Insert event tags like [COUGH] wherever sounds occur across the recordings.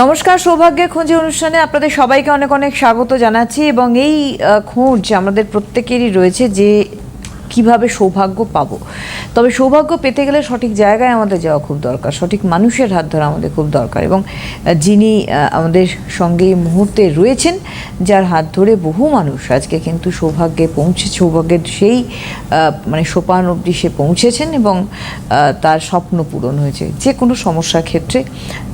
নমস্কার, সৌভাগ্যের খোঁজে অনুষ্ঠানে আপনাদের সবাইকে অনেক অনেক স্বাগত জানাচ্ছি এবং এই খোঁজ আমাদের প্রত্যেকেরই রয়েছে যে কীভাবে সৌভাগ্য পাবো? তবে সৌভাগ্য পেতে গেলে সঠিক জায়গায় আমাদের যাওয়া খুব দরকার। সঠিক মানুষের হাত ধরা আমাদের খুব দরকার এবং যিনি আমাদের সঙ্গে এই মুহূর্তে রয়েছেন, যার হাত ধরে বহু মানুষ আজকে কিন্তু সৌভাগ্যে পৌঁছে, সৌভাগ্যের সেই মানে সোপান অবধি সে পৌঁছেছেন এবং তার স্বপ্ন পূরণ হয়েছে। যে কোনো সমস্যার ক্ষেত্রে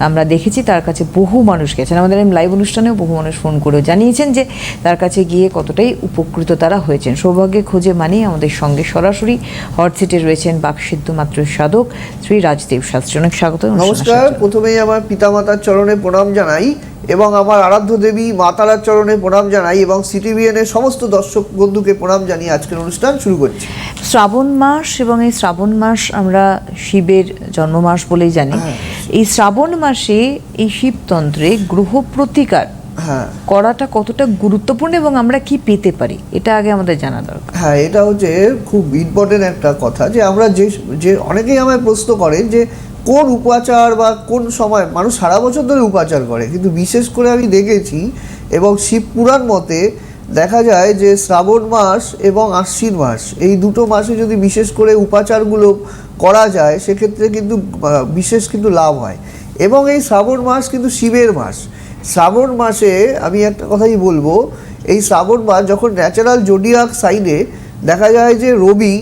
আমরা দেখেছি তার কাছে বহু মানুষ গেছেন। আমাদের লাইভ অনুষ্ঠানেও বহু মানুষ ফোন করেও জানিয়েছেন যে তার কাছে গিয়ে কতটাই উপকৃত তারা হয়েছেন। সৌভাগ্যের খোঁজে মানেই আমাদের সঙ্গে সরাসরি হট সিটে রয়েছেন বাকসিদ্ধ মাত্র সাধক শ্রী রাজদেব শাস্ত্রী। অনেক স্বাগত নমস্কার। প্রথমেই আমার পিতামাতার চরণে প্রণাম জানাই এবং আমার আরাধ্য দেবী মা তারার চরণে প্রণাম জানাই এবং সিটিভিএন এর সমস্ত দর্শক বন্ধুকে প্রণাম জানিয়ে আজকের অনুষ্ঠান শুরু করছি। শ্রাবণ মাস এবং এই শ্রাবণ মাস আমরা শিবের জন্ম মাস বলেই জানি। হ্যাঁ। এই শ্রাবণ মাসে এই শিবতন্ত্রে গ্রহ প্রতিকার করাটা কতটা গুরুত্বপূর্ণ এবং আমরা কি পেতে পারি? এটা আগে আমাদের জানা দরকার। হ্যাঁ এটা হচ্ছে খুব ইম্পর্টেন্ট একটা কথা যে আমরা যে যে অনেকেই আমায় প্রশ্ন করেন যে কোন উপাচার বা কোন সময় মানুষ সারা বছর ধরে উপাচার করে কিন্তু বিশেষ করে আমি দেখেছি এবং শিব পুরাণ মতে দেখা যায় যে শ্রাবণ মাস এবং আশ্বিন মাস এই দুটো মাসে যদি বিশেষ করে উপাচারগুলো করা যায় সেক্ষেত্রে কিন্তু বিশেষ কিন্তু লাভ হয়। এবং এই শ্রাবণ মাস কিন্তু শিবের মাস। শ্রাবণ মাসে আমি একটা কথাই বলব, এই শ্রাবণ মাস যখন ন্যাচারাল জোডিয়াক সাইনে দেখা যায় যে রবি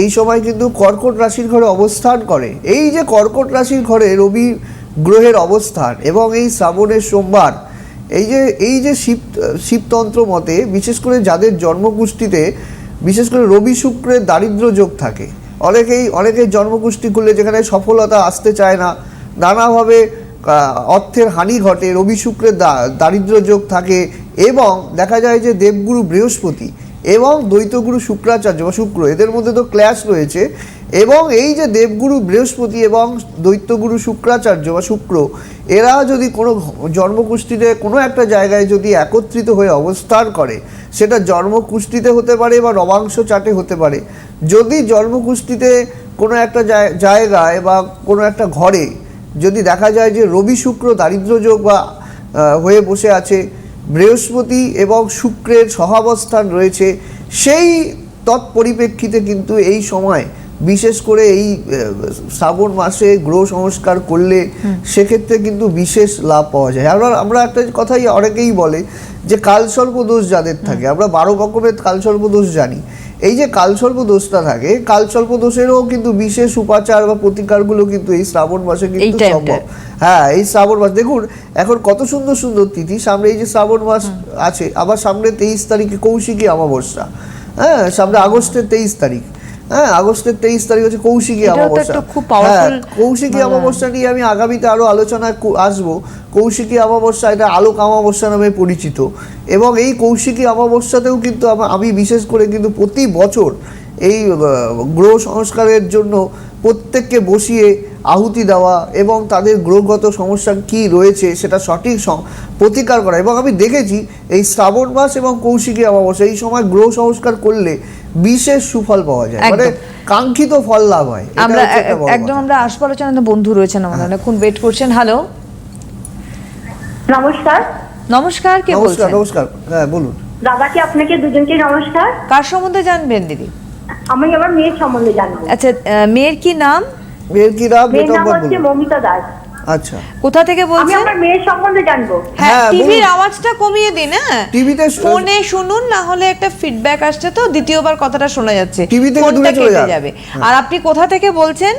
এই সময় কিন্তু কর্কট রাশির ঘরে অবস্থান করে। এই যে কর্কট রাশির ঘরে রবি গ্রহের অবস্থান এবং এই শ্রাবণের সোমবার, এই যে এই যে শিব, শিবতন্ত্র মতে বিশেষ করে যাদের জন্মকুষ্ঠিতে বিশেষ করে রবি শুক্রের দারিদ্র যোগ থাকে, অনেকেই, অনেকের জন্মকুষ্ঠি করলে যেখানে সফলতা আসতে চায় না, নানাভাবে অর্থের হানি ঘটে, রবি শুক্রের দারিদ্র যোগ থাকে এবং দেখা যায় যে দেবগুরু বৃহস্পতি এবং দ্বৈতগুরু শুক্রাচার্য বা শুক্র, এদের মধ্যে তো ক্ল্যাশ রয়েছে এবং এই যে দেবগুরু বৃহস্পতি এবং দৈত্যগুরু শুক্রাচার্য বা শুক্র, এরা যদি কোনো জন্মকুষ্ঠিতে কোনো একটা জায়গায় যদি একত্রিত হয়ে অবস্থান করে, সেটা জন্মকুষ্ঠিতে হতে পারে বা নবাংশ চাটে হতে পারে। যদি জন্মকুষ্ঠিতে কোনো একটা জায়- জায়গায় বা কোনো একটা ঘরে যদি দেখা যায় যে রবি শুক্র দারিদ্র যোগ বা হয়ে বসে আছে বৃহস্পতি এবং শুক্রের সহাবস্থান রয়েছে সেই তৎপরিপ্রেক্ষিতে কিন্তু এই সময় বিশেষ করে এই শ্রাবণ মাসে গ্রহ সংস্কার করলে সেক্ষেত্রে কিন্তু বিশেষ লাভ পাওয়া যায়। আমরা আমরা একটা কথাই অনেকেই বলে যে কালসর্প দোষ যাদের থাকে আমরা বারো রকমের কালসর্প দোষ জানি। এই যে কালসর্প দোষটা থাকে কালসর্প দোষেরও কিন্তু বিশেষ উপাচার বা প্রতিকারগুলো কিন্তু এই শ্রাবণ মাসে কিন্তু সম্ভব। হ্যাঁ এই শ্রাবণ মাস দেখুন এখন কত সুন্দর সুন্দর তিথি সামনে এই যে শ্রাবণ মাস আছে আবার সামনে তেইশ তারিখে কৌশিকী অমাবস্যা। হ্যাঁ সামনে আগস্টের তেইশ তারিখ। হ্যাঁ আগস্টের তেইশ তারিখ হচ্ছে কৌশিকী অমাবস্যা। হ্যাঁ, কৌশিকী মানে- অমাবস্যা নিয়ে আমি আগামীতে আরও আলোচনায় কু- আসব। কৌশিকী অমাবস্যা এটা আলোক অমাবস্যা নামে পরিচিত। এবং এই কৌশিকী অমাবস্যাতেও কিন্তু আমি বিশেষ করে কিন্তু প্রতি বছর এই গ্রহ সংস্কারের জন্য প্রত্যেককে বসিয়ে আহুতি দেওয়া এবং তাদের গ্রহগত সমস্যা কি রয়েছে সেটা সঠিক প্রতিকার করা। এবং আমি দেখেছি এই শ্রাবণ মাস এবং কৌশিকী অমাবস্যা এই সময় গ্রহ সংস্কার করলে বিশেষ সুফল পাওয়া যায়। মানে কাঙ্ক্ষিত ফল লাভ হয়। আমরা হচ্ছে একটা বড় একদম আমরা আসব আলোচনা বন্ধু রয়েছেন আমাদের অনেকক্ষণ ওয়েট করছেন। হ্যালো নমস্কার। নমস্কার কে নমস্কার বলছেন? নমস্কার। হ্যাঁ বলুন। দাদাকে আপনাকে দুজনকে নমস্কার? কার সম্বন্ধে জানবেন দিদি? আমি আমার মেয়ের সম্বন্ধে জানব। আচ্ছা আহ, মেয়ের কি নাম? মেয়ের কি নাম মেয়ের নাম হচ্ছে মমিতা দাস। আচ্ছা। কোথা থেকে আমি আমার মেয়ের সম্বন্ধে জানব। হ্যাঁ হ্যাঁ, টিভির আওয়াজটা কমিয়ে দিন হ্যাঁ? টিভিতে ফোনে শুনুন না হলে একটা ফিডব্যাক আসছে তো দ্বিতীয়বার কথাটা শোনা যাচ্ছে। টিভি থেকে দূরে চলে যাবে। আর আপনি কোথা থেকে বলছেন?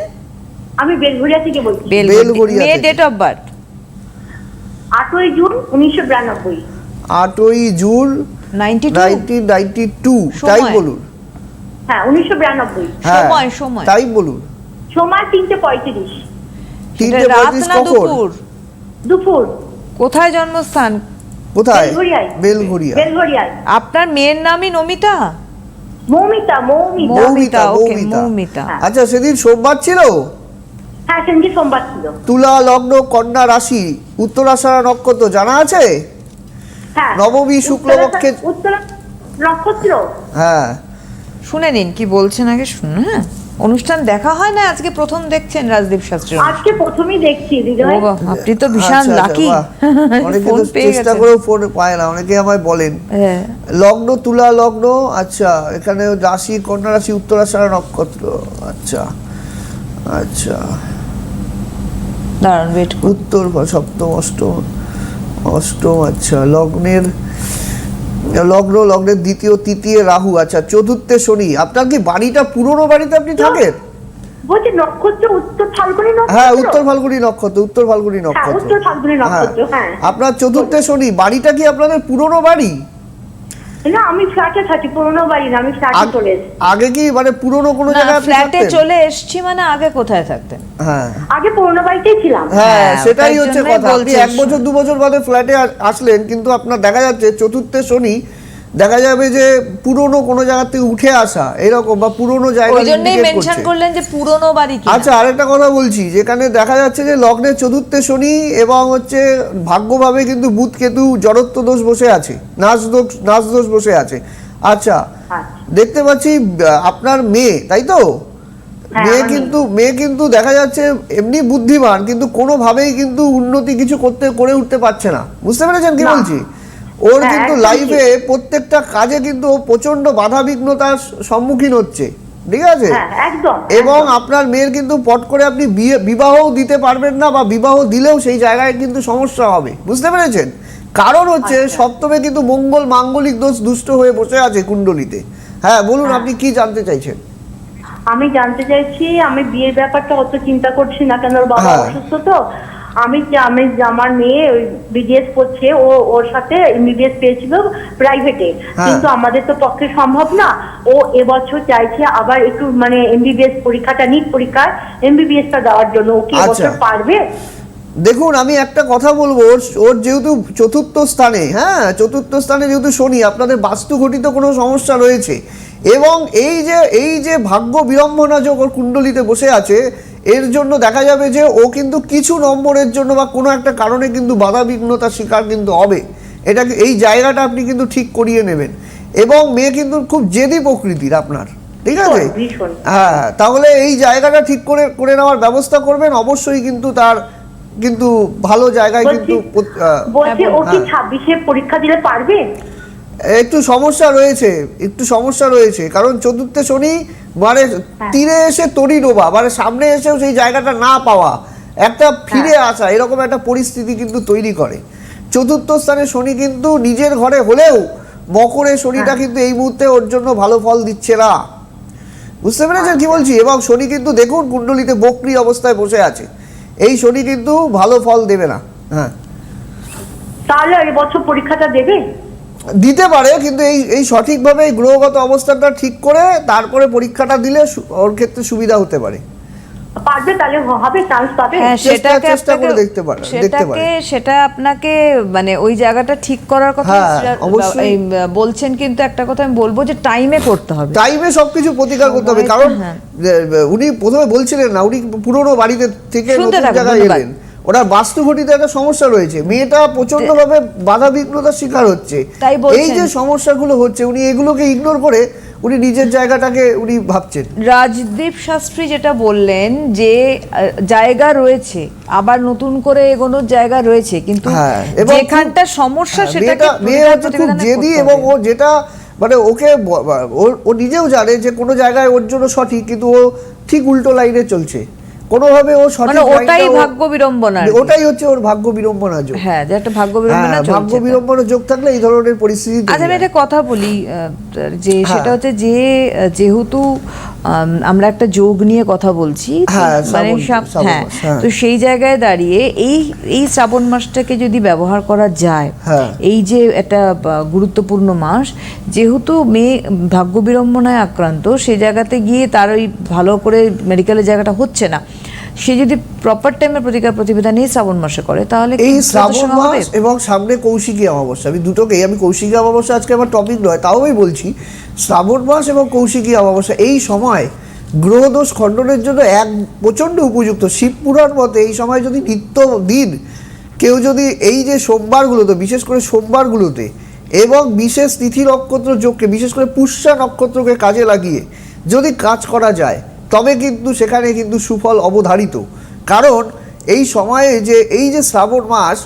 আমি বেলঘরিয়া থেকে বলছি। বেলগড়িয়া ডেট অফ বার্থ আটই জুন উনিশশো বিরানব্বই। আটই June ninety two nineteen ninety two তাই বলুন। হ্যাঁ উনিশশো বিরানব্বই। হ্যাঁ সময়, সময়। তাই বলুন। সময় তিনটে পঁয়ত্রিশ। তিনটে রাত পঁয়ত্রিশ না কখন? দুপুর? দুপুর। কোথায় জন্মস্থান? কোথায়? বেলঘরিয়ায় বেলঘরিয়া আপনার মেয়ের নামই নমিতা? মৌমিতা মৌমিতা। মৌমিতা। হ্যাঁ। আচ্ছা সেদিন সোমবার ছিল? হ্যাঁ সেদিনকে সোমবার ছিল। তুলা লগ্ন কন্যা রাশি উত্তরাষাঢ়া নক্ষত্র জানা আছে? হ্যাঁ। নবমী শুক্লপক্ষে- উত্তরা নক্ষত্র। হ্যাঁ। শুনে নিন কি বলছেন আগে শুনুন হ্যাঁ। অনুষ্ঠান দেখা হয় না? আজকে প্রথম দেখছেন রাজদীপ শাস্ত্রী আজকে প্রথমেই দেখছি ও আপনি তো ভীষণ আচ্ছা, আচ্ছা, লাকি [LAUGHS] অনেকে তো চেষ্টা করেও ফোন পায় না অনেকে আমায় বলেন। হ্যাঁ। লগ্ন তুলা লগ্ন আচ্ছা এখানে রাশি কন্যা রাশি উত্তরাষাঢ়া নক্ষত্র আচ্ছা আচ্ছা। দাঁড়ান ওয়েট উত্তর সপ্তম অষ্টম অষ্টম আচ্ছা লগ্নের লগ্ন লগ্নের দ্বিতীয় তৃতীয় রাহু আচ্ছা চতুর্থে শনি আপনার কি বাড়িটা পুরনো বাড়িতে আপনি থাকেন? বলছি নক্ষত্র উত্তর ফাল্গুনি নক্ষত্র। হ্যাঁ উত্তর ফাল্গুনি নক্ষত্র উত্তর ফাল্গুনি নক্ষত্র। উত্তর ফাল্গুনি নক্ষত্র, হ্যাঁ। আপনার চতুর্থে শনি বাড়িটা কি আপনাদের পুরনো বাড়ি? না আমি ফ্ল্যাটে থাকি পুরোনো বাড়ি না আমি ফ্ল্যাটে আগ- চলে এসেছি। আগে কি মানে পুরনো কোনো জায়গায় ফ্ল্যাটে চলে এসেছি মানে আগে কোথায় থাকতেন? হ্যাঁ। আগে পুরোনো বাড়িতেই ছিলাম। হ্যাঁ হ্যাঁ, সেটাই হচ্ছে কথা। আপনি এক বছর দু বছর বাদে ফ্ল্যাটে আসলেন কিন্তু আপনার দেখা যাচ্ছে চতুর্থে শনি দেখা যাবে যে পুরনো কোনো জায়গা থেকে উঠে আসা এরকম বা পুরনো জায়গা ওই জন্যই মেনশন করলেন যে পুরনো বাড়ি আচ্ছা আরেকটা কথা বলছি যেখানে দেখা যাচ্ছে যে লগ্নের চতুর্থে শনি এবং হচ্ছে ভাগ্যভাবে কিন্তু বুধ কেতু জড়ত্ব দোষ বসে আছে নাচ দোষ নাচ দোষ বসে আছে। আচ্ছা আচ্ছা। দেখতে পাচ্ছি আপনার মেয়ে তাই তো? হ্যাঁ, মেয়ে কিন্তু মেয়ে। কিন্তু দেখা যাচ্ছে এমনি বুদ্ধিমান কিন্তু কোনোভাবেই কিন্তু উন্নতি কিছু করতে করে উঠতে পারছে না। বুঝতে পেরেছেন কি বলছি? ওর হ্যাঁ, কিন্তু লাইফে প্রত্যেকটা কাজে কিন্তু প্রচণ্ড বাধা বিঘ্নতার সম্মুখীন হচ্ছে ঠিক আছে? হ্যাঁ এবং আপনার মেয়ের কিন্তু পট করে আপনি বিয়ে বিবাহও দিতে পারবেন না বা বিবাহ দিলেও সেই জায়গায় কিন্তু সমস্যা হবে বুঝতে পেরেছেন? কারণ হচ্ছে আচ্ছা। সপ্তমে কিন্তু মঙ্গল মাঙ্গলিক দোষ দুষ্ট হয়ে বসে আছে কুণ্ডলিতে। হ্যাঁ বলুন আপনি কি জানতে চাইছেন? আমি জানতে চাইছি আমি বিয়ের ব্যাপারটা অত চিন্তা করছি না কেন বাবা হ্যাঁ। অসুস্থ তো আমি আমি আমার মেয়ে বিডিএস করছে ও ওর সাথে এমবিবিএস পেয়েছিল প্রাইভেটে হ্যাঁ। কিন্তু আমাদের তো পক্ষে সম্ভব না ও এবছর চাইছে আবার একটু মানে এমবিবিএস পরীক্ষাটা নিট পরীক্ষায় এমবিবিএসটা দেওয়ার জন্য ও কি আচ্ছা। এবছর পারবে দেখুন আমি একটা কথা বলব ওর- ওর যেহেতু চতুর্থ স্থানে হ্যাঁ চতুর্থ স্থানে যেহেতু শনি আপনাদের বাস্তু ঘটিত কোনো সমস্যা রয়েছে। এবং এই যে এই যে ভাগ্য বিড়ম্বনা যোগ ওর কুণ্ডলিতে বসে আছে এর জন্য দেখা যাবে যে ও কিন্তু কিছু নম্বরের জন্য বা কোনো একটা কারণে কিন্তু বাধা বিঘ্নতার শিকার কিন্তু হবে। এটাকে এই জায়গাটা আপনি কিন্তু ঠিক করিয়ে নেবেন। এবং মেয়ে কিন্তু খুব জেদি প্রকৃতির আপনার ঠিক আছে। হ্যাঁ তাহলে এই জায়গাটা ঠিক করে করে নেওয়ার ব্যবস্থা করবেন। অবশ্যই কিন্তু তার কিন্তু ভালো জায়গায় কিন্তু বলছে ও কি হ্যাঁ। ছাব্বিশে পরীক্ষা দিলে পারবে একটু সমস্যা রয়েছে একটু সমস্যা রয়েছে কারণ চতুর্থে শনি মানে হ্যাঁ। তীরে এসে তরি ডোবা মানে সামনে এসেও সেই জায়গাটা না পাওয়া একটা ফিরে হ্যাঁ। আসা এরকম একটা পরিস্থিতি কিন্তু তৈরি করে চতুর্থ স্থানে শনি কিন্তু নিজের ঘরে হলেও মকরে শনিটা হ্যাঁ। কিন্তু এই মুহূর্তে ওর জন্য ভালো ফল দিচ্ছে না বুঝতে পেরেছেন কি বলছি এবং শনি কিন্তু দেখুন কুণ্ডলিতে বক্রি অবস্থায় বসে আছে এই শনি কিন্তু ভালো ফল দেবে না। হ্যাঁ। তাহলে এবছর পরীক্ষাটা দেবে? দিতে পারে কিন্তু এই এই সঠিকভাবে এই গ্রহগত অবস্থানটা ঠিক করে তারপরে পরীক্ষাটা দিলে ওর ক্ষেত্রে সুবিধা হতে পারে। পারবে তাহলে হবে চান্স পাবে হ্যাঁ সেটাকে চেষ্টা করে দেখতে পারে- দেখতে পারে। সেটাকে সেটা আপনাকে মানে ওই জায়গাটা ঠিক করার কথা হ্যাঁ, অবশ্যই। বলছেন কিন্তু একটা কথা আমি বলব যে টাইমে করতে হবে টাইমে সবকিছু প্রতিকার করতে হবে কারণ হ্যাঁ। উনি প্রথমে বলছিলেন না উনি পুরনো বাড়িতে থেকে নতুন জায়গায় এলেন ওনার বাস্তু ঘটিত একটা সমস্যা রয়েছে মেয়েটা প্রচণ্ড ভাবে বাধা বিঘ্নতার শিকার হচ্ছে। এই যে সমস্যাগুলো হচ্ছে উনি এগুলোকে ইগনোর করে উনি নিজের জায়গাটাকে উনি ভাবছেন। রাজদীপ শাস্ত্রী যেটা বললেন যে জায়গা রয়েছে আবার নতুন করে এগোনোর জায়গা রয়েছে কিন্তু এখানটা এবং যেখানটা সমস্যা সেটা সেটাকে মেয়ে হচ্ছে খুব জেদি এবং ও যেটা মানে ওকে ও নিজেও জানে যে কোনো জায়গায় ওর জন্য সঠিক কিন্তু ও ঠিক উল্টো লাইনে চলছে। কোনোভাবে ও সঠিক মানে ওটাই ভাগ্য বিড়ম্বনা ওটাই হচ্ছে ওর ভাগ্য বিড়ম্বনা যোগ হ্যাঁ যে একটা ভাগ্য বিড়ম্বনা হ্যাঁ, চলছে ভাগ্য। বিড়ম্বনা যোগ থাকলে এই ধরনের পরিস্থিতি আচ্ছা আমি একটা কথা বলি যে হ্যাঁ। সেটা হচ্ছে যে যেহেতু আম, আমরা একটা যোগ নিয়ে কথা বলছি হ্যাঁ, মানে সব- হ্যাঁ হ্যাঁ। তো সেই জায়গায় দাঁড়িয়ে এই এই শ্রাবণ মাসটাকে যদি ব্যবহার করা যায় হ্যাঁ। এই যে একটা গুরুত্বপূর্ণ মাস যেহেতু মেয়ে ভাগ্য বিড়ম্বনায় আক্রান্ত সেই জায়গাতে গিয়ে তার ওই ভালো করে মেডিকেলের জায়গাটা হচ্ছে না সে যদি প্রপার টাইমে প্রতিকার প্রতিবেদন এই শ্রাবণ মাসে করে তাহলে এই শ্রাবণ মাস এবং সামনে কৌশিকী অমাবস্যা। আমি দুটোকেই আমি কৌশিকী অমাবস্যা আজকে আমার টপিক নয় তাও আমি বলছি শ্রাবণ মাস এবং কৌশিকী অমাবস্যা এই সময় গ্রহদোষ খণ্ডনের জন্য এক প্রচণ্ড উপযুক্ত। শিবপুরার মতে এই সময় যদি নিত্য দিন কেউ যদি এই যে সোমবারগুলোতে বিশেষ করে সোমবারগুলোতে এবং বিশেষ তিথি নক্ষত্র যোগকে বিশেষ করে পুষ্যা নক্ষত্রকে কাজে লাগিয়ে যদি কাজ করা যায় তবে কিন্তু সেখানে কিন্তু সুফল অবধারিত কারণ এই সময়ে যে এই যে শ্রাবণ মাস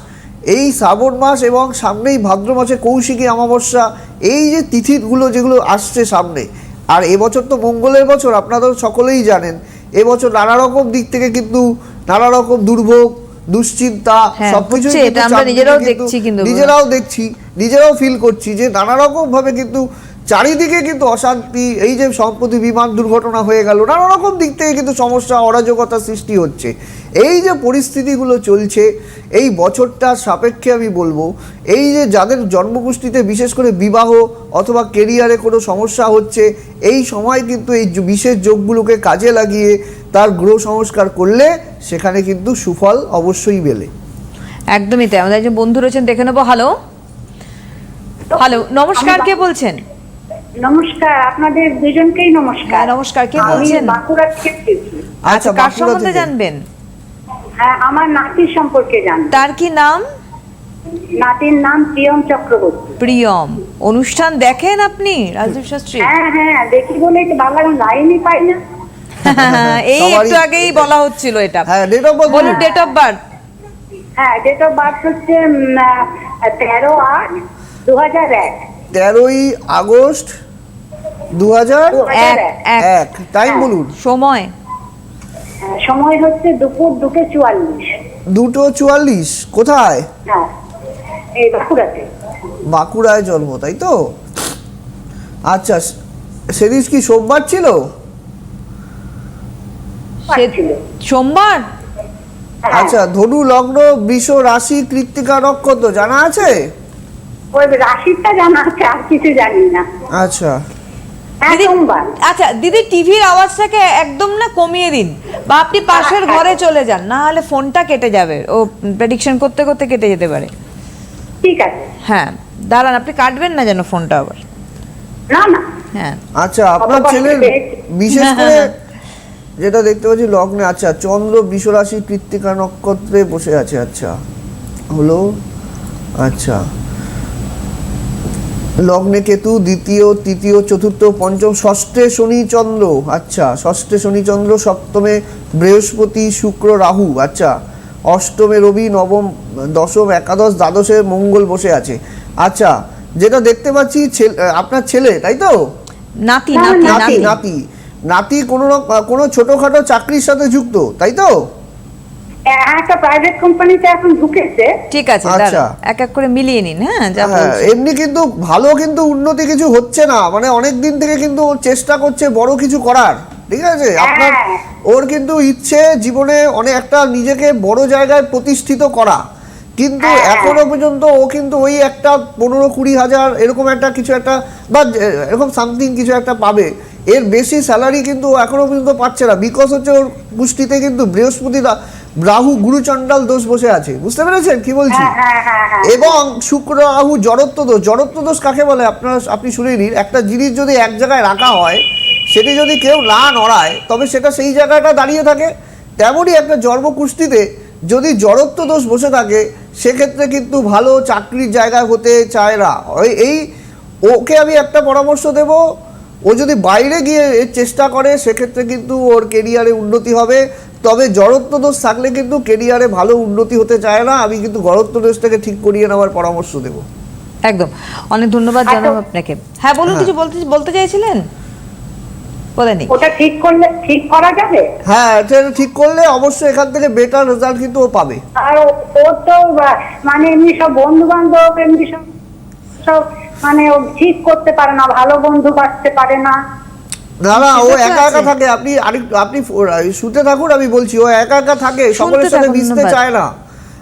এই শ্রাবণ মাস এবং সামনেই ভাদ্র মাসে কৌশিকী অমাবস্যা এই যে তিথিগুলো যেগুলো আসছে সামনে আর এবছর তো মঙ্গলের বছর আপনারা তো সকলেই জানেন এবছর নানা রকম দিক থেকে কিন্তু নানা রকম দুর্ভোগ দুশ্চিন্তা হ্যাঁ, সবকিছু। নিজেরাও দেখছি নিজেরাও ফিল করছি যে নানা রকম ভাবে কিন্তু চারিদিকে কিন্তু অশান্তি এই যে সম্প্রতি বিমান দুর্ঘটনা হয়ে গেল নানা রকম দিক থেকে কিন্তু সমস্যা অরাজকতা সৃষ্টি হচ্ছে। এই যে পরিস্থিতিগুলো চলছে এই বছরটার সাপেক্ষে আমি বলব এই যে যাদের জন্মগোষ্ঠীতে বিশেষ করে বিবাহ অথবা কেরিয়ারে কোনো সমস্যা হচ্ছে এই সময় কিন্তু এই বিশেষ যোগগুলোকে কাজে লাগিয়ে তার গ্রহ সংস্কার করলে সেখানে কিন্তু সুফল অবশ্যই মেলে। একদমই তাই। আমাদের একজন বন্ধু রয়েছেন দেখে নেব। হ্যালো হ্যালো নমস্কার কে বলছেন? নমস্কার আপনাদের দুজনকেই নমস্কার। হ্যাঁ, নমস্কার, কে বলছেন? বাঁকুড়া থেকে আচ্ছা কার সম্বন্ধে জানবেন? হ্যাঁ আমার নাতির সম্পর্কে জান তার কি নাম? নাতির নাম প্রিয়ম চক্রবর্তী। প্রিয়ম। অনুষ্ঠান দেখেন আপনি রাজদীপ শাস্ত্রী? হ্যাঁ হ্যাঁ দেখি বলে একটু ভালো লাইনই পাই না। [LAUGHS] এই একটু আগেই বলা হচ্ছিল এটা। হ্যাঁ ডেট অফ বার্থ বলুন ডেট অফ বার্থ হ্যাঁ ডেট অফ বার্থ হচ্ছে তেরো আট দু হাজার এক। তেরোই আগস্ট দু হাজার এক টাইম বলুন। সময়। হ্যাঁ, সময় হচ্ছে দুপুর দুটো চুয়াল্লিশ। দুটো চুয়াল্লিশ। কোথায়? হ্যাঁ বাঁকুড়ায় জন্ম তাই তো? আচ্ছা সেদিন কি সোমবার ছিল। সোমবার? হ্যাঁ, আচ্ছা ধনু লগ্ন বৃষ রাশি কৃত্তিকা নক্ষত্র জানা আছে? ওই রাশিটা জানা আছে আর কিছু জানি না। আচ্ছা। হ্যাঁ আচ্ছা দিদি টিভির আওয়াজটাকে একদম না কমিয়ে দিন। বা আপনি পাশের ঘরে চলে যান না হলে ফোনটা কেটে যাবে। ও প্রেডিকশন করতে করতে কেটে যেতে পারে। ঠিক আছে। হ্যাঁ দাঁড়ান আপনি কাটবেন না যেন ফোনটা আবার? না না। হ্যাঁ। আচ্ছা আপনার অবশ্যই ছেলের বিশেষ করে যেটা দেখতে পাচ্ছি লগ্নে আচ্ছা চন্দ্র বৃষ রাশি কৃত্তিকা নক্ষত্রে বসে আছে আচ্ছা। হলো? আচ্ছা। লগ্নে কেতু দ্বিতীয় তৃতীয় চতুর্থ পঞ্চম ষষ্ঠে শনি চন্দ্র। আচ্ছা ষষ্ঠে শনি চন্দ্র সপ্তমে বৃহস্পতি শুক্র রাহু। আচ্ছা অষ্টমে রবি নবম দশম একাদশ দ্বাদশে মঙ্গল বসে আছে। আচ্ছা যেটা দেখতে পাচ্ছি ছেলে- আপনার ছেলে তাই তো? নাতি নাতি নাতি নাতি। কোনো কোনো ছোটখাটো চাকরির সাথে যুক্ত তাই তো? একটা প্রাইভেট কোম্পানিতে এখন ঢুকেছে ঠিক আছে আচ্ছা। এক এক করে মিলিয়ে নিন হ্যাঁ যা হ্যাঁ এমনি কিন্তু ভালো কিন্তু উন্নতি কিছু হচ্ছে না মানে অনেক দিন থেকে কিন্তু চেষ্টা করছে বড় কিছু করার ঠিক আছে আপনার হ্যাঁ। ওর কিন্তু ইচ্ছে জীবনে অনেক একটা নিজেকে বড় জায়গায় প্রতিষ্ঠিত করা কিন্তু হ্যাঁ। এখনও পর্যন্ত ও কিন্তু ওই একটা পনেরো কুড়ি হাজার এরকম একটা কিছু একটা বা এরকম সামথিং কিছু একটা পাবে এর বেশি স্যালারি কিন্তু এখনও পর্যন্ত পাচ্ছে না বিকজ হচ্ছে ওর পুষ্টিতে কিন্তু বৃহস্পতি রা- রাহু গুরুচণ্ডাল দোষ বসে আছে বুঝতে পেরেছেন? কি বলছি? হ্যাঁ হ্যাঁ হ্যাঁ এবং শুক্র রাহু জড়ত্ব দোষ। জড়ত্ব দোষ কাকে বলে? আপনার আপনি শুনে নিন। একটা জিনিস যদি এক জায়গায় রাখা হয় সেটি যদি কেউ না নড়ায় তবে সেটা সেই জায়গাটা দাঁড়িয়ে থাকে। তেমনই একটা জন্মকুষ্ঠিতে যদি জড়ত্ব দোষ বসে থাকে সেক্ষেত্রে কিন্তু ভালো চাকরির জায়গায় হতে চায় না। ওই- এই ওকে আমি একটা পরামর্শ দেব। ও যদি বাইরে গিয়ে এর চেষ্টা করে সেক্ষেত্রে কিন্তু ওর কেরিয়ারে উন্নতি হবে। তবে জড়ত্ব দোষ থাকলে কিন্তু কেরিয়ারে ভালো উন্নতি হতে চায় না। আমি কিন্তু গড়ত্ব দোষটাকে ঠিক করিয়ে নেওয়ার পরামর্শ দেব। একদম। অনেক ধন্যবাদ আচ্ছা। জানাব আপনাকে। হ্যাঁ বলুন কিছু বলতে বলতে চাইছিলেন? বলেনি ওটা ঠিক করলে ঠিক করা যাবে? হ্যাঁ এটা ঠিক করলে অবশ্যই এখান থেকে বেটার রেজাল্ট কিন্তু ও পাবে। আর ওর তো মানে এমনি সব বন্ধু বান্ধব এমনি সব সব মানে ও ঠিক করতে পারে না ভালো বন্ধু পাচ্ছে পারে না। না না ও একা একা থাকে আপনি আরেক- আপনি শুতে থাকুন আমি বলছি ও একা একা থাকে সকলের সাথে মিশতে চায় না।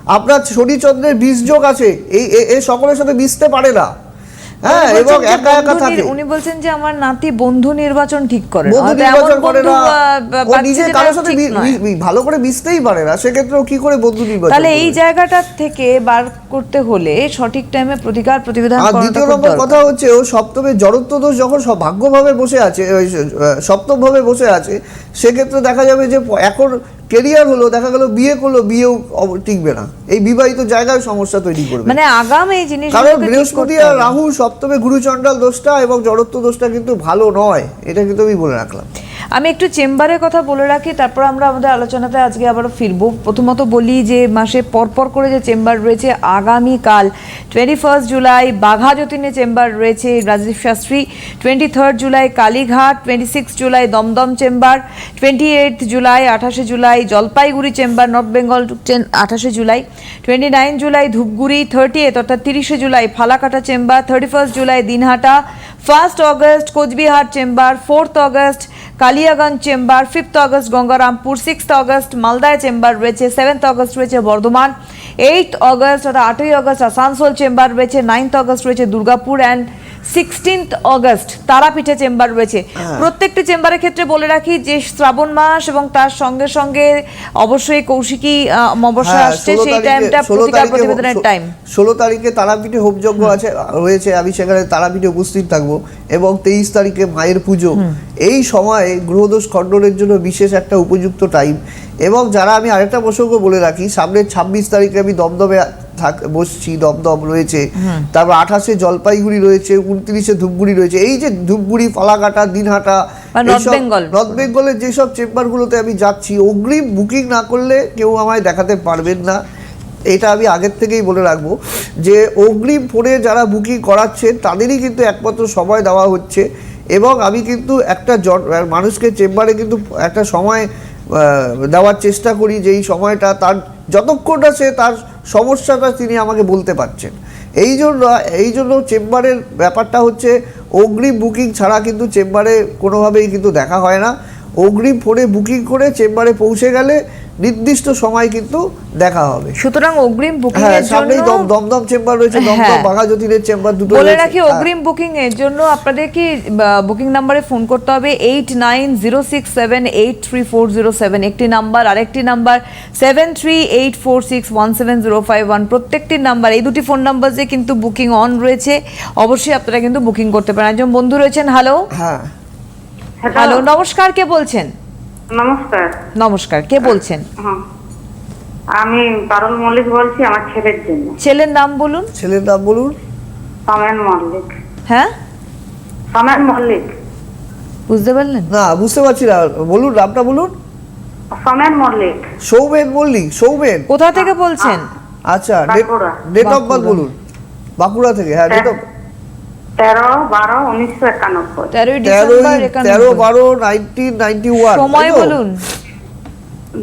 আপনার শনিচন্দ্রের বীজ যোগ আছে এই এ- এ সকলের সাথে মিশতে পারে না। হ্যাঁ এবং একা একা থাকে। উনি বলছেন যে আমার নাতি বন্ধু নির্বাচন ঠিক করে। বন্ধু নির্বাচন করে না। ও নিজে কারোর সাথে ভালো করে মিশতেই পারে না। সেক্ষেত্রে কি করে বন্ধু নির্বাচন তাহলে এই? জায়গাটা থেকে বার করতে হলে সঠিক টাইমে প্রতিকার প্রতিবিধান আর দ্বিতীয় নম্বর কথা হচ্ছে ও সপ্তমে জড়ত্ব দোষ যখন সব ভাগ্যভাবে বসে আছে ওই স- আহ, সপ্তম ভাবে বসে আছে সেক্ষেত্রে দেখা যাবে যে এখন কেরিয়ার হলো দেখা গেল বিয়ে করল বিয়েও অব- টিকবে না। এই বিবাহিত জায়গায় সমস্যা তৈরি করবে। মানে আগাম এই জিনিস কারণ বৃহস্পতি আর রাহু সপ্তমে গুরুচণ্ডাল দোষটা এবং জড়ত্ব দোষটা কিন্তু ভালো নয় এটা কিন্তু আমি বলে রাখলাম। আমি একটু চেম্বারের কথা বলে রাখি, তারপর আমরা আমাদের আলোচনাতে আজকে আবারও ফিরবো। প্রথমত বলি যে মাসে পরপর করে যে চেম্বার রয়েছে, আগামীকাল টোয়েন্টি ফার্স্ট জুলাই বাঘা যতীনে চেম্বার রয়েছে Rajib Shastri twenty third July Kalighat twenty six July Dumdum chamber twenty eight July আঠাশে July Jalpaiguri chamber, north Bengal আঠাশে July twenty nine July Dhupguri thirty eight অর্থাৎ তিরিশে July Falakata chamber thirty first July Dinhata first August Coochbehar chamber, fourth August Kaliaganj chamber, fifth August Gangarampur, sixth August মালদায় chamber রয়েছে, seventh August রয়েছে Bardhaman, eight August অর্থাৎ আটই August Asansol chamber রয়েছে, ninth August রয়েছে Durgapur and sixteenth August তারাপীঠে chamber রয়েছে। প্রত্যেকটি চেম্বারের ক্ষেত্রে বলে রাখি যে শ্রাবণ মাস এবং তার সঙ্গে সঙ্গে অবশ্যই কৌশিকী অমাবস্যা হ্যাঁ, আসছে 16 সেই টাইমটা 16 প্রতিকার প্রতিবেদনের টাইম ষোলো তারিখে তারাপীঠে হোমযজ্ঞ আছে রয়েছে। আমি সেখানে তারাপীঠে উপস্থিত থাকব এবং তেইশ তারিখে মায়ের পুজো। এই সময়ে গ্রহদোষ খণ্ডনের জন্য বিশেষ একটা উপযুক্ত টাইম এবং যারা আমি আরেকটা প্রসঙ্গ বলে রাখি সামনের ছাব্বিশ তারিখে আমি দমদমে থাক বসছি দমদম রয়েছে। তারপর আঠাশে জলপাইগুড়ি রয়েছে উনত্রিশে ধূপগুড়ি রয়েছে। এই যে ধূপগুড়ি ফালাকাটা দিনহাটা নর্থ বেঙ্গলের যেসব চেম্বারগুলোতে আমি যাচ্ছি অগ্রিম বুকিং না করলে কেউ আমায় দেখাতে পারবেন না। এটা আমি আগের থেকেই বলে রাখব যে অগ্রিম ফোনে যারা বুকিং করাচ্ছেন তাদেরই কিন্তু একমাত্র সময় দেওয়া হচ্ছে। এবং আমি কিন্তু একটা জন মানুষকে চেম্বারে কিন্তু একটা সময় দেওয়ার চেষ্টা করি যে এই সময়টা তার যতক্ষণ আছে সে তার সমস্যাটা তিনি আমাকে বলতে পারছেন। এই জন্য এই জন্য চেম্বারের ব্যাপারটা হচ্ছে, অগ্রিম বুকিং ছাড়া কিন্তু চেম্বারে কোনোভাবেই কিন্তু দেখা হয় না। অগ্রিম ফোনে বুকিং করে চেম্বারে পৌঁছে গেলে নির্দিষ্ট সময় কিন্তু দেখা হবে। সুতরাং অগ্রিম বুকিং হ্যাঁ এর জন্য দম- দমদম চেম্বার রয়েছে দমদম হ্যাঁ। বাঘাযতীনের চেম্বার দুটো বলে রাখি হ্যাঁ। অগ্রিম বুকিং এর জন্য আপনাদের কি বুকিং নাম্বারে ফোন করতে হবে eight nine zero six seven eight three four zero seven একটি নাম্বার আরেকটি number seven three eight four six one seven zero five one প্রত্যেকটি নাম্বার এই দুটি ফোন নাম্বারে কিন্তু বুকিং অন রয়েছে অবশ্যই আপনারা কিন্তু বুকিং করতে পারেন। একজন বন্ধু রয়েছেন হ্যালো। হ্যাঁ। হ্যালো নমস্কার কে বলছেন? নমস্কার। নমস্কার কে বলছেন? হ্যাঁ। আমি পারুল মল্লিক বলছি আমার ছেলের জন্য। ছেলের নাম বলুন। ছেলের নাম বলুন। সমেন মল্লিক। হ্যাঁ? সমেন মল্লিক। বুঝতে পারলেন? না বুঝতে পারছি না। বলুন নামটা বলুন। সমেন মল্লিক। সৌমেন মল্লিক সৌমেন। কোথা থেকে বলছেন? আচ্ছা বাঁকুড়া। ডেট অফ বার্থ বলুন। বাঁকুড়া থেকে হ্যাঁ ডেট অফ তেরো বারো উনিশশো একানব্বই। তেরোই ডিসেম্বর তেরো বারো নাইনটিন নাইনটি ওয়ান সময় বলুন।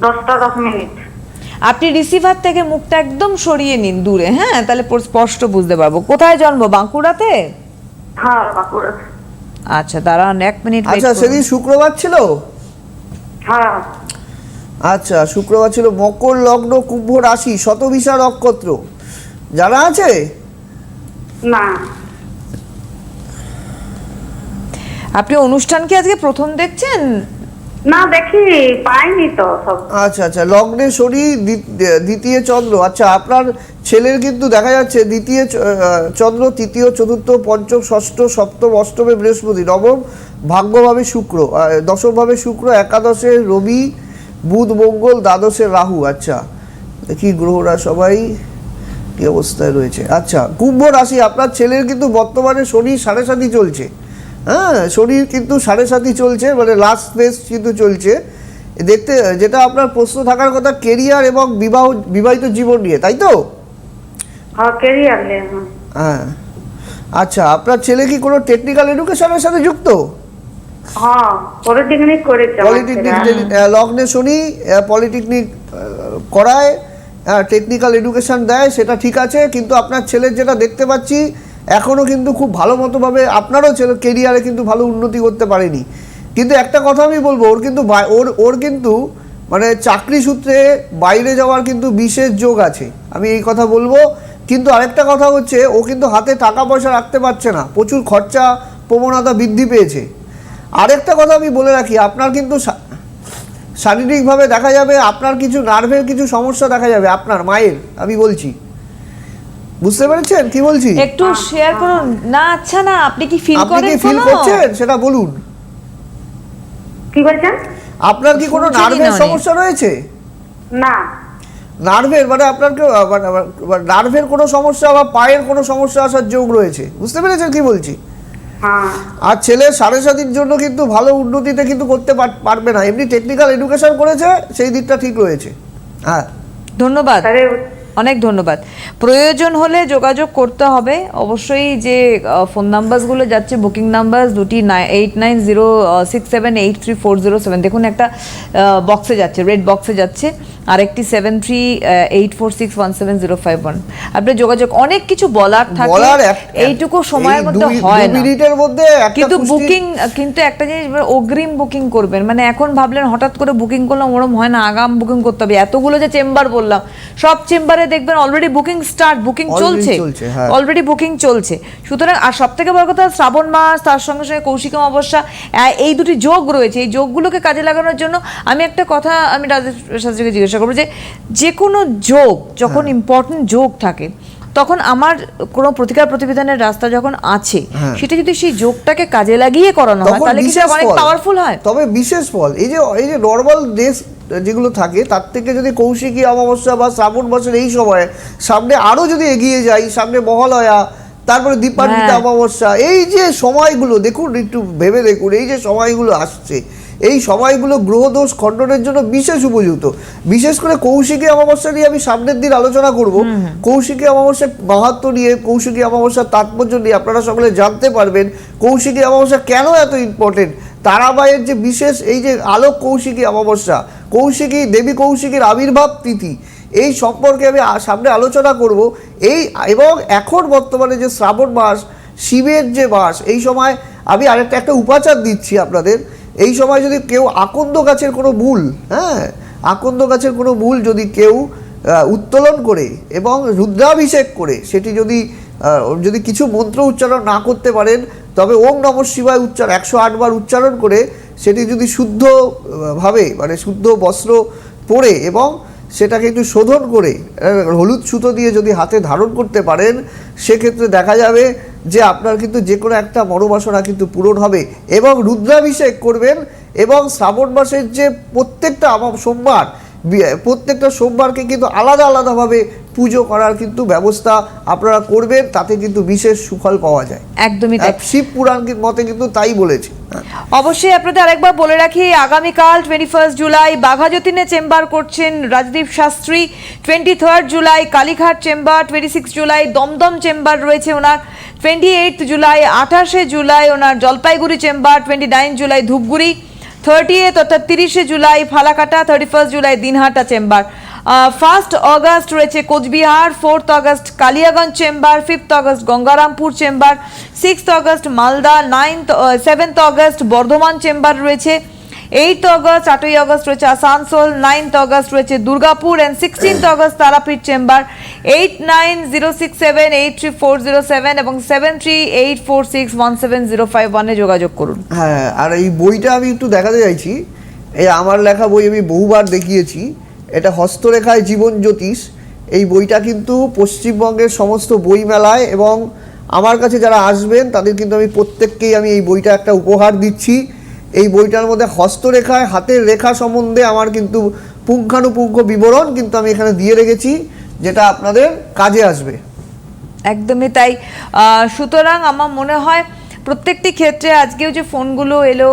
দশটা দশ মিনিট। আপনি রিসিভার থেকে মুখটা একদম সরিয়ে নিন দূরে হ্যাঁ? তাহলে স্পষ্ট বুঝতে পারব। কোথায় জন্ম? বাঁকুড়াতে? হ্যাঁ বাঁকুড়া। আচ্ছা দাঁড়ান এক মিনিট আচ্ছা সেদিন শুক্রবার ছিল? হ্যাঁ। আচ্ছা শুক্রবার ছিল মকর লগ্ন কুম্ভ রাশি শতবিশা নক্ষত্র জানা আছে? না। আপনি অনুষ্ঠান কি আজকে প্রথম দেখছেন? না দেখি পাইনি তো সব। আচ্ছা আচ্ছা লগ্নে শনি দ্বিতীয় চন্দ্র। আচ্ছা আপনার ছেলের কিন্তু দেখা যাচ্ছে দ্বিতীয় চন্দ্র তৃতীয় চতুর্থ পঞ্চম ষষ্ঠ সপ্তম অষ্টমে বৃহস্পতি নবম ভাগ্যভাবে শুক্র দশমভাবে শুক্র একাদশে রবি বুধ মঙ্গল দ্বাদশে রাহু। আচ্ছা দেখি গ্রহরা সবাই কি অবস্থায় রয়েছে। আচ্ছা কুম্ভ রাশি আপনার ছেলের কিন্তু বর্তমানে শনি সাড়ে সাতই চলছে। হ্যাঁ শরীর কিন্তু সাড়ে সাতই চলছে মানে লাস্ট ফেস কিন্তু চলছে। দেখতে যেটা আপনার প্রশ্ন থাকার কথা কেরিয়ার এবং বিবাহ বিবাহিত জীবন নিয়ে তাই তো? হ্যাঁ হ্যাঁ। আচ্ছা আপনার ছেলে কি কোনো টেকনিক্যাল এডুকেশনের সাথে যুক্ত? হ্যাঁ পলিটেকনিক লগ্নে শনি পলিটেকনিক করায় টেকনিক্যাল এডুকেশন দেয় সেটা ঠিক আছে কিন্তু আপনার ছেলের যেটা দেখতে পাচ্ছি এখনও কিন্তু খুব ভালো মতোভাবে আপনারও ছেলে কেরিয়ারে কিন্তু ভালো উন্নতি করতে পারেনি। কিন্তু একটা কথা আমি বলব, ওর কিন্তু ওর ওর কিন্তু মানে চাকরি সূত্রে বাইরে যাওয়ার কিন্তু বিশেষ যোগ আছে, আমি এই কথা বলব। কিন্তু আরেকটা কথা হচ্ছে, ও কিন্তু হাতে টাকা পয়সা রাখতে পারছে না, প্রচুর খরচা, প্রবণতা বৃদ্ধি পেয়েছে। আরেকটা কথা আমি বলে রাখি, আপনার কিন্তু শারীরিকভাবে দেখা যাবে আপনার কিছু নার্ভের কিছু সমস্যা দেখা যাবে, আপনার, মায়ের, আমি বলছি। বুঝতে পেরেছেন? কি বলছি? একটু শেয়ার করুন। না আচ্ছা না আপনি কি ফিল আপনি করেন কি ফিল করছেন? সেটা বলুন। কি বলছেন? আপনার কি কোনো নার্ভের সমস্যা রয়েছে? না। নার্ভের মানে আপনার কি মানে, মানে, নার্ভের কোনো সমস্যা বা পায়ের কোনো সমস্যা আসার যোগ রয়েছে? বুঝতে পেরেছেন কি বলছি? হ্যাঁ। আর ছেলে সাড়ে সাতির জন্য কিন্তু ভালো উন্নতিতে কিন্তু করতে পারবে না। এমনি টেকনিক্যাল এডুকেশন করেছে সেই দিকটা ঠিক রয়েছে। হ্যাঁ। ধন্যবাদ। অনেক ধন্যবাদ। প্রয়োজন হলে যোগাযোগ করতে হবে। অবশ্যই যে ফোন নাম্বারসগুলো যাচ্ছে বুকিং নাম্বার দুটি eight nine zero six seven eight three four zero seven দেখুন একটা বক্সে যাচ্ছে রেড বক্সে যাচ্ছে। আর একটি seven three eight four six one seven zero five one আপনার যোগাযোগ অনেক কিছু বলার থাকে এইটুকু সময়ের মধ্যে হয় না। মিনিটের মধ্যে কিন্তু বুকিং কিন্তু একটা জিনিস অগ্রিম বুকিং করবেন। মানে এখন ভাবলেন হঠাৎ করে বুকিং করলাম ওরম হয় না আগাম বুকিং করতে হবে। এতগুলো যে চেম্বার বললাম সব চেম্বারে দেখবেন অলরেডি বুকিং স্টার্ট বুকিং চলছে। হ্যাঁ। অলরেডি বুকিং চলছে। সুতরাং আর সব থেকে বড় কথা শ্রাবণ মাস তার সঙ্গে সঙ্গে কৌশিক অমাবস্যা আহ, এই দুটি যোগ রয়েছে। এই যোগগুলোকে কাজে লাগানোর জন্য আমি একটা কথা আমি রাজেশ শাস্ত্রীকে জিজ্ঞাসা করব যে যে কোনো যোগ যখন হ্যাঁ। ইম্পর্টেন্ট যোগ থাকে তখন আমার কোনো প্রতিকার প্রতিবিধানের রাস্তা যখন আছে হ্যাঁ। সেটা যদি সেই যোগটাকে কাজে লাগিয়ে করানো হয় তাহলে কি অনেক পাওয়ারফুল হয় তবে বিশেষ ফল এই যে এই যে নর্মাল ডেস যেগুলো থাকে তার থেকে যদি কৌশিকী অমাবস্যা বা শ্রাবণ মাসের এই সময়ে সামনে আরও যদি এগিয়ে যাই সামনে মহালয়া তারপরে দীপান্বিতা হ্যাঁ। অমাবস্যা এই যে সময়গুলো দেখুন একটু ভেবে দেখুন এই যে সময়গুলো আসছে এই সময়গুলো গ্রহদোষ খণ্ডনের জন্য বিশেষ উপযুক্ত। বিশেষ করে কৌশিকী অমাবস্যা নিয়ে আমি সামনের দিন আলোচনা করব। কৌশিকী অমাবস্যার মাহাত্ম নিয়ে কৌশিকী অমাবস্যার তাৎপর্য নিয়ে আপনারা সকলে জানতে পারবেন কৌশিকী অমাবস্যা কেন এত ইম্পর্টেন্ট তারাবাইয়ের যে বিশেষ এই যে আলোক কৌশিকী অমাবস্যা কৌশিকী দেবী কৌশিকীর আবির্ভাব তিথি এই সম্পর্কে আমি সামনে আলোচনা করব। এই এবং এখন বর্তমানে যে শ্রাবণ মাস শিবের যে মাস এই সময় আমি আরেকটা একটা উপাচার দিচ্ছি আপনাদের। এই সময় যদি কেউ আকন্দ গাছের কোনো মূল হ্যাঁ আকন্দ গাছের কোনো মূল যদি কেউ উত্তোলন করে এবং রুদ্রাভিষেক করে, সেটি যদি যদি কিছু মন্ত্র উচ্চারণ না করতে পারেন, তবে ওম নম শিবায় উচ্চার, একশো আটবার উচ্চারণ করে সেটি যদি শুদ্ধভাবে মানে শুদ্ধ বস্ত্র পরে এবং সেটাকে একটু শোধন করে হলুদ সুতো দিয়ে যদি হাতে ধারণ করতে পারেন, সেক্ষেত্রে দেখা যাবে যে আপনার কিন্তু যে কোনো একটা মনোবাসনা কিন্তু পূরণ হবে এবং রুদ্রাভিষেক করবেন এবং শ্রাবণ মাসের যে প্রত্যেকটা সোমবার প্রত্যেকটা সোমবারকে কিন্তু আলাদা আলাদাভাবে পুজো করার কিন্তু ব্যবস্থা আপনারা করবেন তাতে কিন্তু বিশেষ সুফল পাওয়া যায়। একদমই শিব পুরাণ মতে কিন্তু তাই বলেছে। অবশ্যই আপনাদের আরেকবার বলে রাখি আগামীকাল টোয়েন্টি ফার্স্ট জুলাই বাঘাযতীনে চেম্বার করছেন Rajdeep Shastri twenty third July Kalighat chamber twenty six July Dumdum chamber রয়েছে ওনার টোয়েন্টি এইট জুলাই আঠাশে জুলাই ওনার Jalpaiguri chamber twenty nine July Dhupguri thirty eighth অর্থাৎ তিরিশে July Falakata thirty first July Dinhata chamber. First August রয়েছে Coochbehar fourth August Kaliaganj chamber fifth August Gangarampur chamber sixth August Malda ninth seventh August Bardhaman chamber রয়েছে eight August আটই August রয়েছে Asansol ninth August রয়েছে Durgapur and sixteenth August Tarapith chamber eight nine zero six seven eight three four zero seven এবং seven three eight four six one seven zero five ওয়ানে যোগাযোগ করুন। হ্যাঁ আর এই বইটা আমি একটু দেখাতে চাইছি, এই আমার লেখা বই আমি বহুবার দেখিয়েছি এটা হস্তরেখায় জীবন জ্যোতিষ। এই বইটা কিন্তু পশ্চিমবঙ্গের সমস্ত বই মেলায় এবং আমার কাছে যারা আসবেন, তাদের কিন্তু আমি প্রত্যেককেই আমি এই বইটা একটা উপহার দিচ্ছি। এই বইটার মধ্যে হস্তরেখায়, হাতের রেখা সম্বন্ধে আমার কিন্তু পুঙ্খানুপুঙ্খ বিবরণ কিন্তু আমি এখানে দিয়ে রেখেছি, যেটা আপনাদের কাজে আসবে। একদমই তাই। সুতরাং আমার মনে হয় প্রত্যেকটি ক্ষেত্রে আজকেও যে ফোনগুলো এলো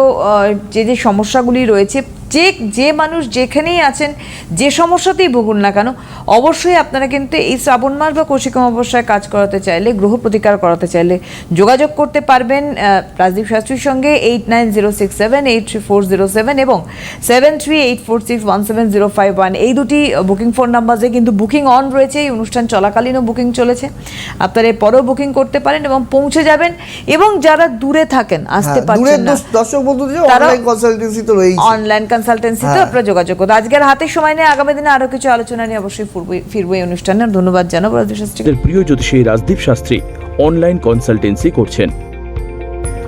যে যে সমস্যাগুলি রয়েছে যে যে মানুষ যেখানেই আছেন যে সমস্যাতেই ভুগুন না কেন অবশ্যই আপনারা কিন্তু এই শ্রাবণ মাস বা কৌশিক অমাবস্যায় কাজ করাতে চাইলে গ্রহ প্রতিকার করাতে চাইলে যোগাযোগ করতে পারবেন রাজদীপ শাস্ত্রীর সঙ্গে eight nine zero six seven eight three four zero seven এবং seven three eight four six one seven zero five one এই দুটি বুকিং ফোন নাম্বারে কিন্তু বুকিং অন রয়েছে এই অনুষ্ঠান চলাকালীনও বুকিং চলেছে। আপনারা এর পরেও বুকিং করতে পারেন এবং পৌঁছে যাবেন এবং যারা দূরে থাকেন আসতে হ্যাঁ, পারছেন দর্শক বন্ধুদের অনলাইন কনসালটেন্সি তো রয়েছে অনলাইন কনসালটেন্সিতে হ্যাঁ। আপনারা যোগাযোগ করুন। আজকের হাতে সময় নেই আগামী দিনে আরও কিছু আলোচনা নিয়ে অবশ্যই ফিরবো- এই অনুষ্ঠানে। ধন্যবাদ জানাব রাজু শাস্ত্রী প্রিয় জ্যোতিষী রাজদীপ শাস্ত্রী অনলাইন কনসালটেন্সি করছেন।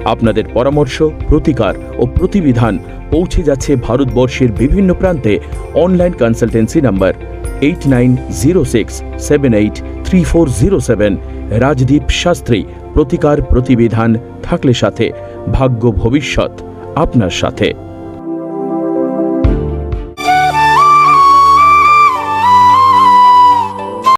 আপনাদের পরামর্শ প্রতিকার ও প্রতিবিধান পৌঁছে যাচ্ছে ভারতবর্ষের বিভিন্ন প্রান্তে। Online consultancy number eight nine zero six seven eight three four zero seven Rajdeep Shastri প্রতিকার প্রতিবিধান থাকলে সাথে। ভাগ্য ভবিষ্যৎ আপনার সাথে।